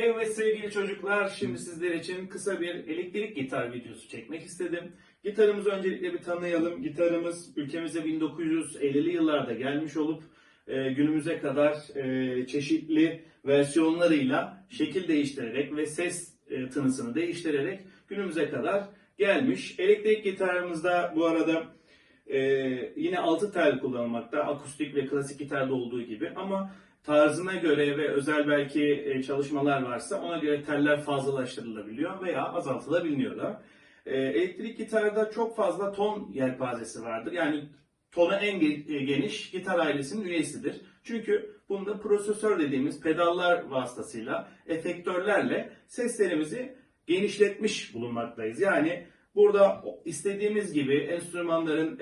Evet sevgili çocuklar, şimdi sizler için kısa bir elektrik gitar videosu çekmek istedim. Gitarımızı öncelikle bir tanıyalım. Gitarımız ülkemize 1950'li yıllarda gelmiş olup e, günümüze kadar e, çeşitli versiyonlarıyla şekil değiştirerek ve ses e, tınısını değiştirerek günümüze kadar gelmiş. Elektrik gitarımızda bu arada yine 6 tel kullanılmakta, akustik ve klasik gitarda olduğu gibi ama tarzına göre ve özel belki e, çalışmalar varsa ona göre teller fazlalaştırılabiliyor veya azaltılabiliyor da. E, Elektrik gitarda çok fazla ton yelpazesi vardır. Yani tonu en e, geniş gitar ailesinin üyesidir. Çünkü bunda prosesör dediğimiz pedallar vasıtasıyla, efektörlerle seslerimizi genişletmiş bulunmaktayız. Yani burada istediğimiz gibi enstrümanların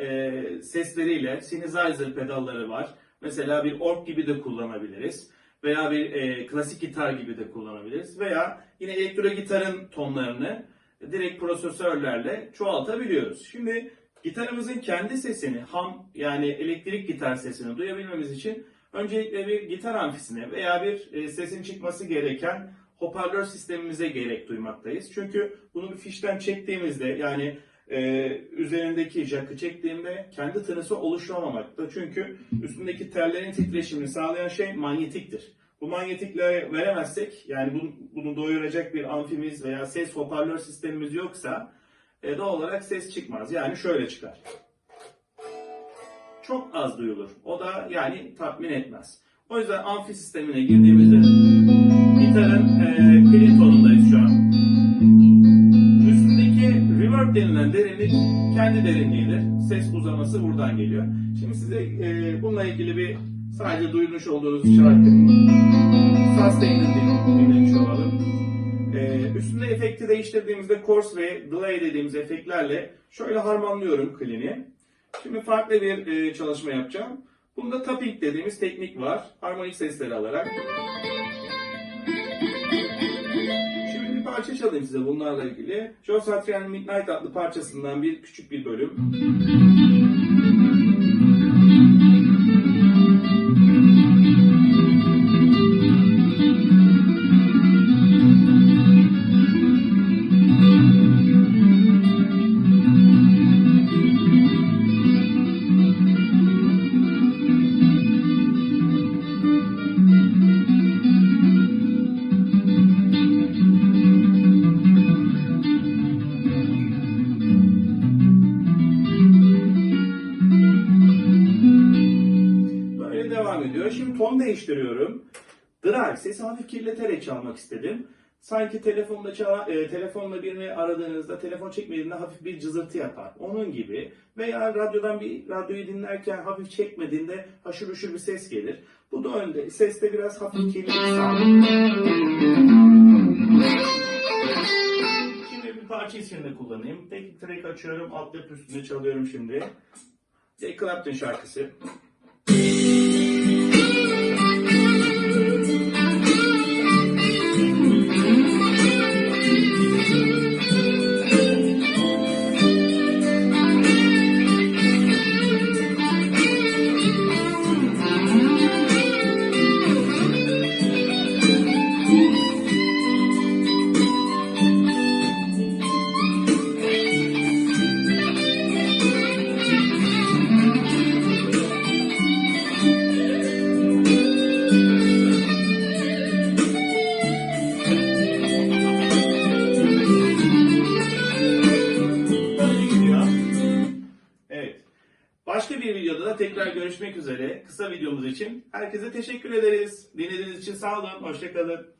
sesleriyle synthesizer pedalları var. Mesela bir org gibi de kullanabiliriz. Veya bir e, klasik gitar gibi de kullanabiliriz. Veya yine elektro gitarın tonlarını direkt prosesörlerle çoğaltabiliyoruz. Şimdi gitarımızın kendi sesini ham yani elektrik gitar sesini duyabilmemiz için öncelikle bir gitar amfisine veya bir e, sesin çıkması gereken hoparlör sistemimize gerek duymaktayız. Çünkü bunu bir fişten çektiğimizde yani e, üzerindeki jack'ı çektiğimde kendi tınısı oluşamamakta. Çünkü üstündeki tellerin titreşimini sağlayan şey manyetiktir. Bu manyetikle veremezsek yani bunu, bunu doyuracak bir amfimiz veya ses hoparlör sistemimiz yoksa e, doğal olarak ses çıkmaz. Yani şöyle çıkar. Çok az duyulur. O da yani tatmin etmez. O yüzden amfi sistemine girdiğimizde gitarın e, denilen derinlik kendi derinliğidir. Ses uzaması buradan geliyor. Şimdi size e, bununla ilgili bir sadece duymuş olduğunuz şarkı Sustain'ı din- dinlemiş olalım. E, üstünde efekti değiştirdiğimizde chorus ve delay dediğimiz efektlerle şöyle harmanlıyorum clean'i. Şimdi farklı bir e, çalışma yapacağım. Bunda tapping dediğimiz teknik var. Harmonik sesleri alarak. Parça çalayım size bunlarla ilgili. Joe Satriani'nin Midnight adlı parçasından bir küçük bir bölüm. Ediyor. Şimdi ton değiştiriyorum. Drive sesi hafif kirleterek çalmak istedim. Sanki telefonda çala, e, telefonla birini aradığınızda telefon çekmediğinde hafif bir cızırtı yapar. Onun gibi. Veya radyodan bir radyoyu dinlerken hafif çekmediğinde haşır uşur bir ses gelir. Bu da önde. Seste biraz hafif kirli bir sound. Şimdi bir parça içinde kullanayım. Tek track açıyorum. Alt yapı üstünde çalıyorum şimdi. Jay Clapton şarkısı. Videomuz için herkese teşekkür ederiz. Dinlediğiniz için sağ olun. Hoşçakalın.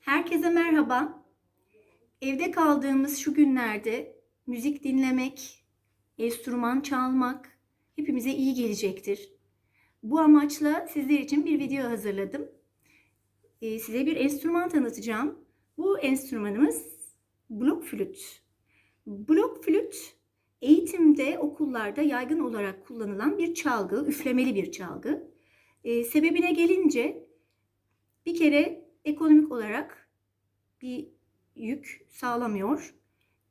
Herkese merhaba. Evde kaldığımız şu günlerde müzik dinlemek, enstrüman çalmak hepimize iyi gelecektir. Bu amaçla sizler için bir video hazırladım. Ee, size bir enstrüman tanıtacağım. Bu enstrümanımız blok flüt. Blok flüt eğitimde okullarda yaygın olarak kullanılan bir çalgı, üflemeli bir çalgı. Ee, sebebine gelince bir kere ekonomik olarak bir yük sağlamıyor.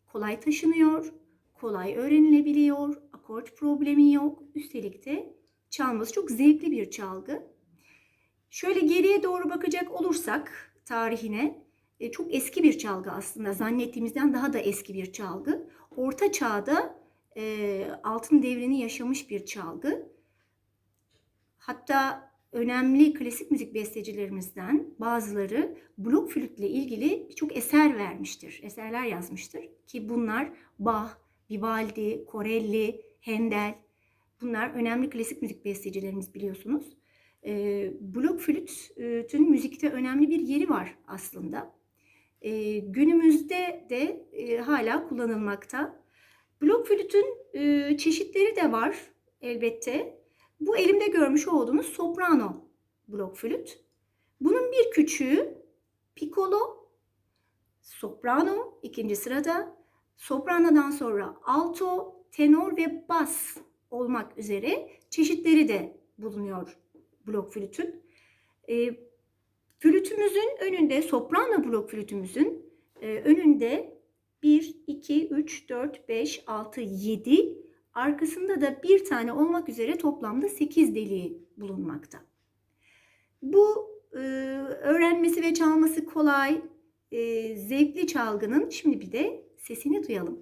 Kolay taşınıyor, kolay öğrenilebiliyor, akort problemi yok. Üstelik de çalması çok zevkli bir çalgı. Şöyle geriye doğru bakacak olursak tarihine e, çok eski bir çalgı aslında. Zannettiğimizden daha da eski bir çalgı. Orta çağda e, altın devrini yaşamış bir çalgı. Hatta önemli klasik müzik bestecilerimizden bazıları blok flütle ilgili birçok eser vermiştir, eserler yazmıştır. Ki bunlar Bach, Vivaldi, Corelli, Handel. Bunlar önemli klasik müzik bestecilerimiz biliyorsunuz. E, blok flütün müzikte önemli bir yeri var aslında. E, günümüzde de e, hala kullanılmakta. Blok flütün e, çeşitleri de var elbette. Bu elimde görmüş olduğunuz soprano blok flüt. Bunun bir küçüğü piccolo, soprano ikinci sırada, sopranodan sonra alto, tenor ve bas olmak üzere çeşitleri de bulunuyor blok flütün. E, flütümüzün önünde, soprano blok flütümüzün e, önünde 1, 2, 3, 4, 5, 6, 7 arkasında da bir tane olmak üzere toplamda 8 deliği bulunmakta. Bu e, öğrenmesi ve çalması kolay, e, zevkli çalgının şimdi bir de sesini duyalım.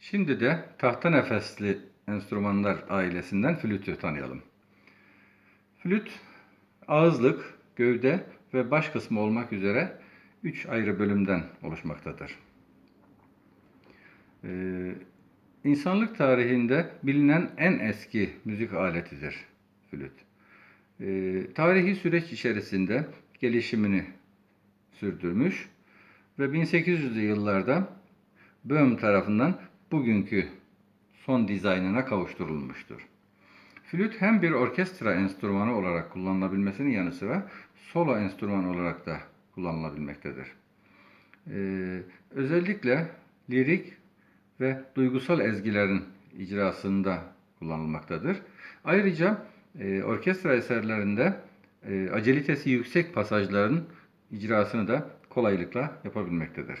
Şimdi de tahta nefesli enstrümanlar ailesinden flütü tanıyalım. Flüt, ağızlık, gövde ve baş kısmı olmak üzere üç ayrı bölümden oluşmaktadır. Ee, insanlık tarihinde bilinen en eski müzik aletidir flüt. Ee, tarihi süreç içerisinde gelişimini sürdürmüş ve 1800'lü yıllarda Böhm tarafından bugünkü son dizaynına kavuşturulmuştur. Flüt hem bir orkestra enstrümanı olarak kullanılabilmesinin yanı sıra solo enstrüman olarak da kullanılabilmektedir. Ee, özellikle lirik ve duygusal ezgilerin icrasında kullanılmaktadır. Ayrıca e, orkestra eserlerinde e, acelitesi yüksek pasajların icrasını da kolaylıkla yapabilmektedir.